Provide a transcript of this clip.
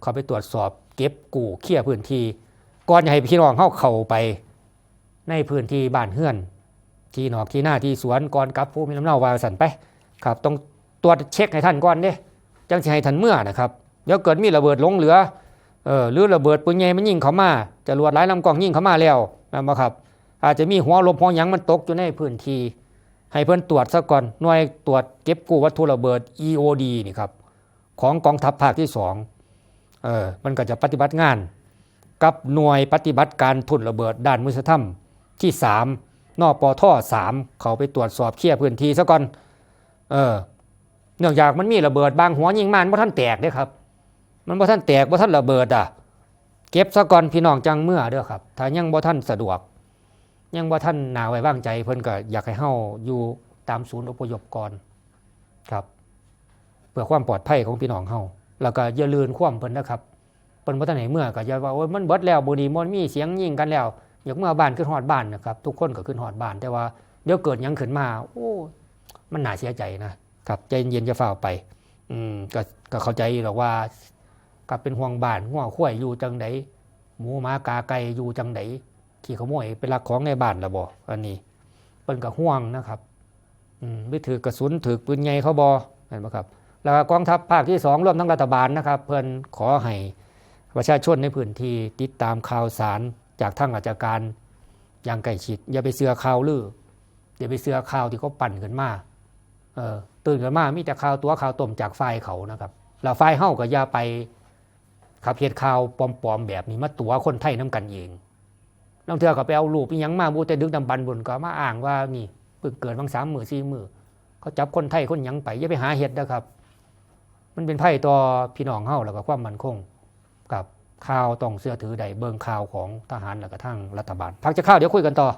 เขาไปตรวจสอบเก็บกู้เคลียร์พื้นที่ก่อนจะให้พี่น้องเข้าเข้าไป ในพื้นที่บ้านเฮือน ที่นอกที่หน้าที่สวนก่อนกลับภูมิลำเนาวาสันไปครับ ต้องตรวจเช็คให้ท่านก่อนเด้จังสิให้ท่านเมื่อนะครับเดี๋ยวเกิดมีระเบิดหลงเหลือเออหรือระเบิดปืนใหญ่มันยิงเขามาจะรวดหลายลำกล้องยิงเขามาแล้วนบ่ครับ อาจจะมีหัวลมหัวยังมันตกอยู่ในพื้นที่ให้เพิ่นตรวจซะก่อนหน่วยตรวจเก็บกู้วัตถุระเบิด EOD นี่ครับของกองทัพภาคที่2 เออมันก็จะปฏิบัติงาน กับหน่วยปฏิบัติการทุนระเบิดด้านมือธรรมที่ 3นอปท3เขาไปตรวจสอบเคลียร์พื้นที่ซะก่อนเออเนื่องจากมันมีระเบิดบางหัวยิงมันบ่ท่านแตกเด้ครับ มันบ่ท่านแตกบ่ท่านระเบิดอะเก็บซะก่อนพี่น้องจังเมื่อเด้อครับ ถ้ายังบ่ท่านสะดวก ยังว่าท่านหนาไว้วางใจ เพิ่นก็อยากให้เฮาอยู่ตามศูนย์อพยพก่อนครับ เพื่อความปลอดภัยของพี่น้องเฮา แล้วก็อย่าลืนความเพิ่นนะครับเพิ่นบ่ทันให้เมื่อก็อย่าว่าโอ้ยมันเบิดแล้วบ่ดีมันมีเสียงยิงกันแล้วอยากเมื่อบ้านขึ้นฮอดบ้านนะครับ ทุกคนก็ขึ้นฮอดบ้าน แต่ว่าเดี๋ยวเกิดหยังขึ้นมา โอ้มันน่าเสียใจนะครับใจเย็นๆจะฝ่าไป อืมก็ก็เข้าใจหรอกว่าก็เป็นห่วงบ้านห่วงข้วยอยู่จังไดหมูหมากาไก่อยู่จังไดขี่ขโมยเป็นลักของในบ้านระบออันนี้เปิ้นกับห่วงนะครับ อืมไม่ถือกระสุนถือปืนใหญ่เขาบอเห็นไหมครับ แล้วกองทัพภาคที่สองร่วมทั้งรัฐบาลนะครับ เพิ่นขอให้ประชาชนในพื้นที่ติดตามข่าวสารจากทางราชการอย่างใกล้ชิด อย่าไปเสือข่าวลืออย่าไปเสือข่าวที่เขาปั่นขึ้นมาเออตื่นขึ้นมามีแต่ข่าวตัวข่าวต้มจากฝ่ายเขานะครับแล้วฝ่ายเฮาก็อย่าไปขับเหตุข่าวปลอมๆแบบนี้มาตัวคนไทยน้กันเองลองเทือก็ไปเอารูปอีหยังมาบูแต่ดึกดำบันบุญก็มาอ้างว่านี่เพิ่งเกิดบางสามมือสี่มือเขาจับคนไทยคนยังไปอย่าไปหาเห็ดนะครับ มันเป็นไพ่ต่อพี่น้องเฮาแล้วก็ความมั่นคง กับข่าวต้องเสื้อถือใดเบิงข่าวของทหารแล้วก็ทั้งรัฐบาลพักจะข้าวเดี๋ยวคุยกันต่อ